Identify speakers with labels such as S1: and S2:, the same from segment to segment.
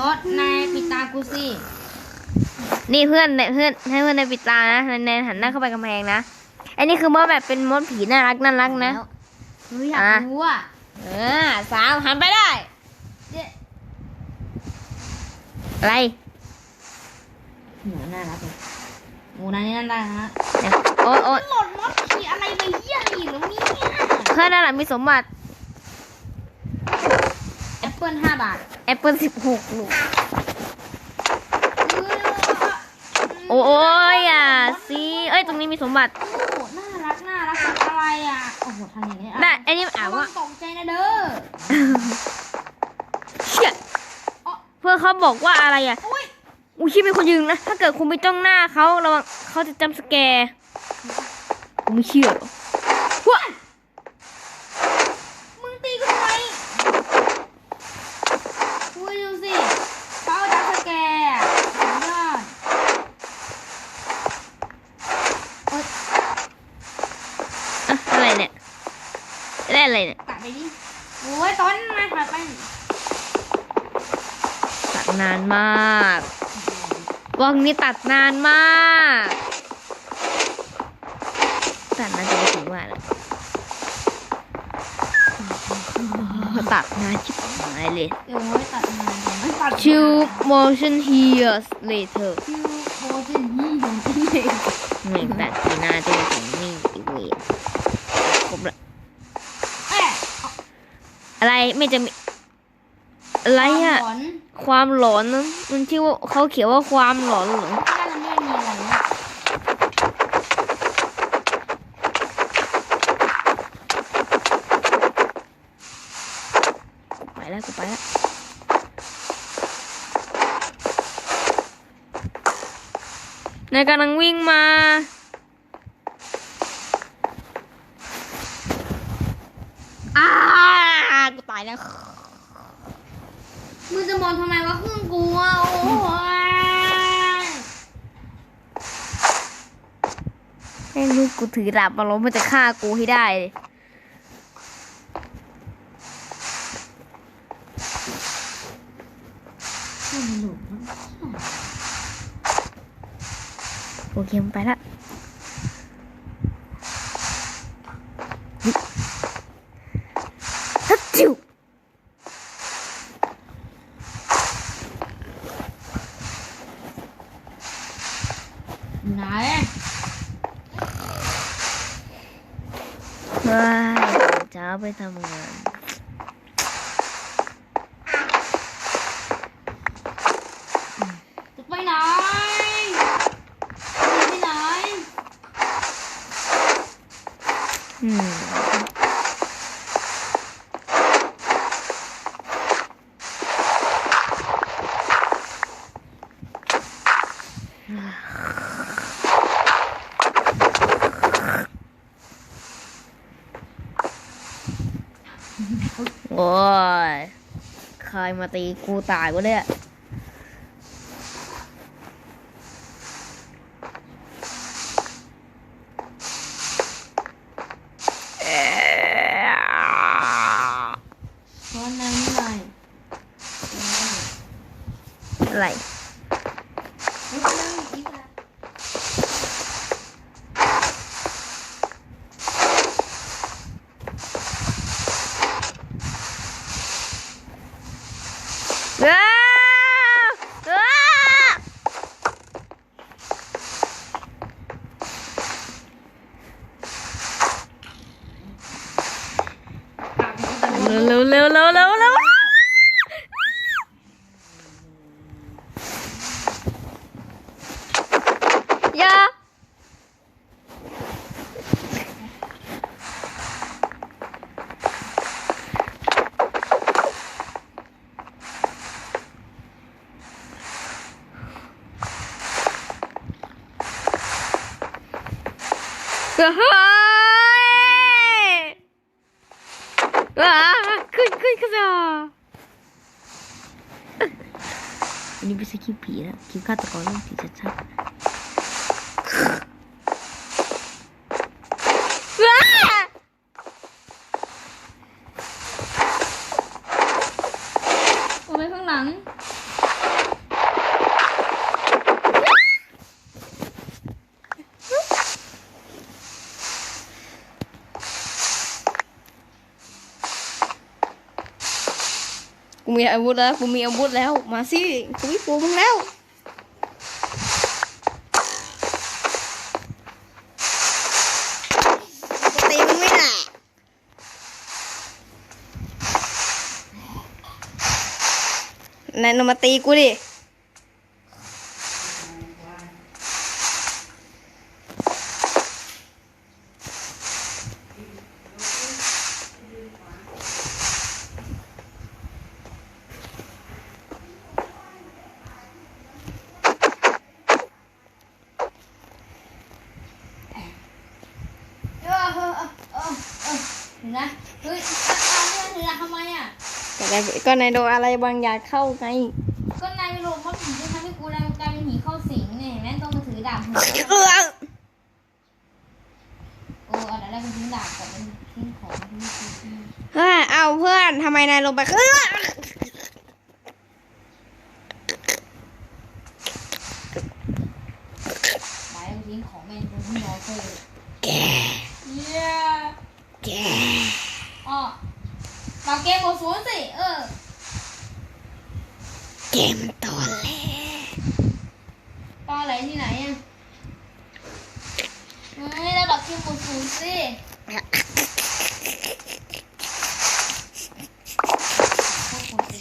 S1: รถนายปิดตากูสิ
S2: นี่เพื่อนเนี่ยเพื่อนให้เพื่อนในปิดตานะในหันหน้าเข้าไปกำแพงนะอันนี้คือมดแบบเป็นมดผีน่ารักน่ารักนะ
S1: เฮ้ยอยาก
S2: อะ
S1: รู้อะ
S2: เออสาวหันไปได้
S1: เจ๊
S2: อะไร
S1: หนูน่ารักเลยโอ้นายนี่น่ารักนะ
S2: เนี่ยโอ๊ยโอ๊ย
S1: หลดรถขี่อะไรไปเยี่ยอีกแล้วเนี่ย
S2: เพื่อนด้านหลังมีสมบัติ
S1: แอปเปิลห้าบาท
S2: แอปเปิลสิบหกลูก
S1: เออ
S2: โอ้ยอะสิเอ้ย ตรงนี้มีสมบัติ
S1: โอ้โหน่ารักน่ารักอะไรอะ โอ้โหทำอย่างนี้อะ
S2: ได้อันนี้อ่านว่า
S1: ระงตกใจนะเด้อ
S2: เชี่ย
S1: อ๋อ
S2: เพื่อนเขาบอกว่าอะไรอะ
S1: อุ้ย
S2: อุ้ยคิดเป็นคนยืนนะ ถ้าเกิดคุณไปจ้องหน้าเขาระวังเขาจะจำสแกร์ผมไม่เชื่อหรอกว้า
S1: มึงตีกูทำไมอุ้ยดูสิเขาเอาดักสแกร์อะสุดยอดโอ๊ย
S2: อะอะไรเนี่ยได้อะไรเนี่ย
S1: กัดไปดิ โอ้ยต้นมาถอยไป
S2: ตัดนานมากวงนี้ตัดนานมาก ตัดนานจะไปถึงว่าแล้วตัดนานชิบหายเลย
S1: เดี๋ยวไม่ตัดมาเดี๋ยวไม่ตัด
S2: two motion years later
S1: คิวโบจะยี่ของจริงเลย
S2: หนึ่งตัดทีหน้าจะไปถึงนี่อีกเวรครบละ
S1: เอ๊ะ
S2: อะไรไม่จะมีอะไรอะ
S1: หลอน
S2: ความหลอนนะมันชื่อว่าเขาเขียนว่าความหลอนเหรอ
S1: น่าจะไม่มีอะไรนะ
S2: ไปแล้วกูไปแล้วนายกำลังวิ่งมาอ้า กูตายแล้ว
S1: มึงจะมองทำไมวะครึ่งกูอะโอ้โห
S2: ให้ลูกกูถือดาบมาล้มมันจะฆ่ากูให้ได้เลยโอเคมันไปละ ฮัตจิว
S1: ไหน
S2: ว้ายเช้าไปทำงาน
S1: จะไปไหนจะไปไหน
S2: อืมโอ้ยใคร มาตีกูตายวะเนี่ย
S1: เพราะนั้นหน่อย
S2: อะไร
S1: ไม่เป็นไรอีกแล้ว
S2: ว้าวว้าว
S1: ปากมันจะ
S2: เร็วเร็วเร็วเร็วเร็วเร็วอย่าเฮ้ย ว้า ขึ้นขึ้นขึ้นอะอันนี้ไม่ใช่คลิปผีนะคลิปฆาตกรเรื่องผีชัดๆว้า
S1: โอ้ยข้างหลัง
S2: มีอาวุธแล้วกูมีอาวุธแล้ว มาสิกูมีปูมึงแล้วตีมึงไม่ได้นายนมาตีกูดิ
S1: เออเออเออเออเออเห็นนะเฮ้ยเอาเรื่องนี้ทำไมอะ
S2: แล้วก็นายโดนอะไรบางอย่างเข้าไง
S1: ก็นายไปโดนเพราะผีที่ทำให้กูนายกลายเป็นผีเข้าสิงเนี่ยเห็นไหมต้องมาถือดาบหัว
S2: เออ
S1: เออเอาแล้วเป็นทิ้งดาบกับเป็นทิ้งของทิ้งทิ้งทิ้ง
S2: เฮ้ยเอาเพื่อนทำไมนายลงไปเออ
S1: หมายเป็นทิ้งของแม่งเป็นที่นอนเลย
S2: แก
S1: เย้
S2: แก
S1: อ๋อปากเกมหมดศูนย์สิเออ
S2: แกมันตอนแหล
S1: ต อะไรที่ไหนอะเฮ้ยแล้วปากเกมหมดศูนย์สิพวกคนตี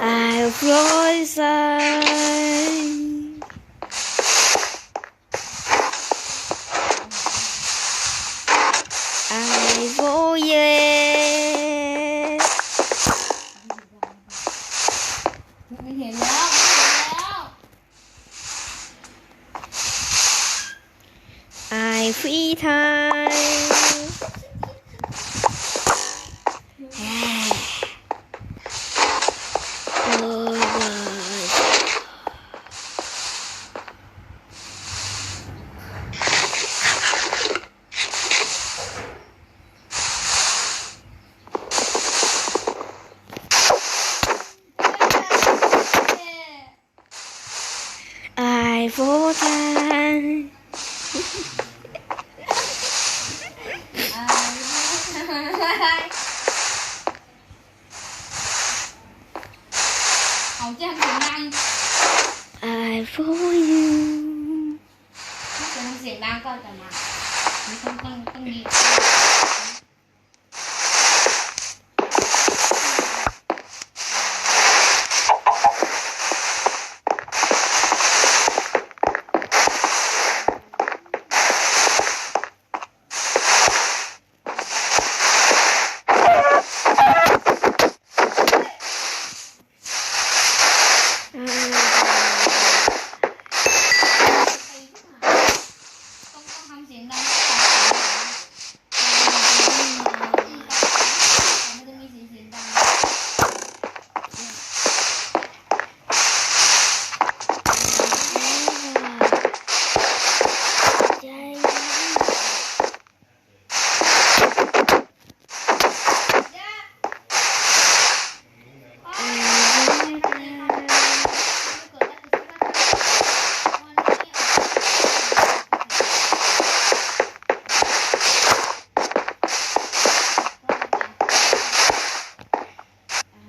S2: ไอ้ฟลอยไซ ไอ้โฟเย
S1: ไม่เห็นแล้วไม่เห็นแล้ว
S2: ไอ้ฟรีไทม์โอ้ย ไอ้โฟไทม์
S1: เอาแจ้งเสียงดัง
S2: I for you
S1: ถ้าเกิดมันเสียง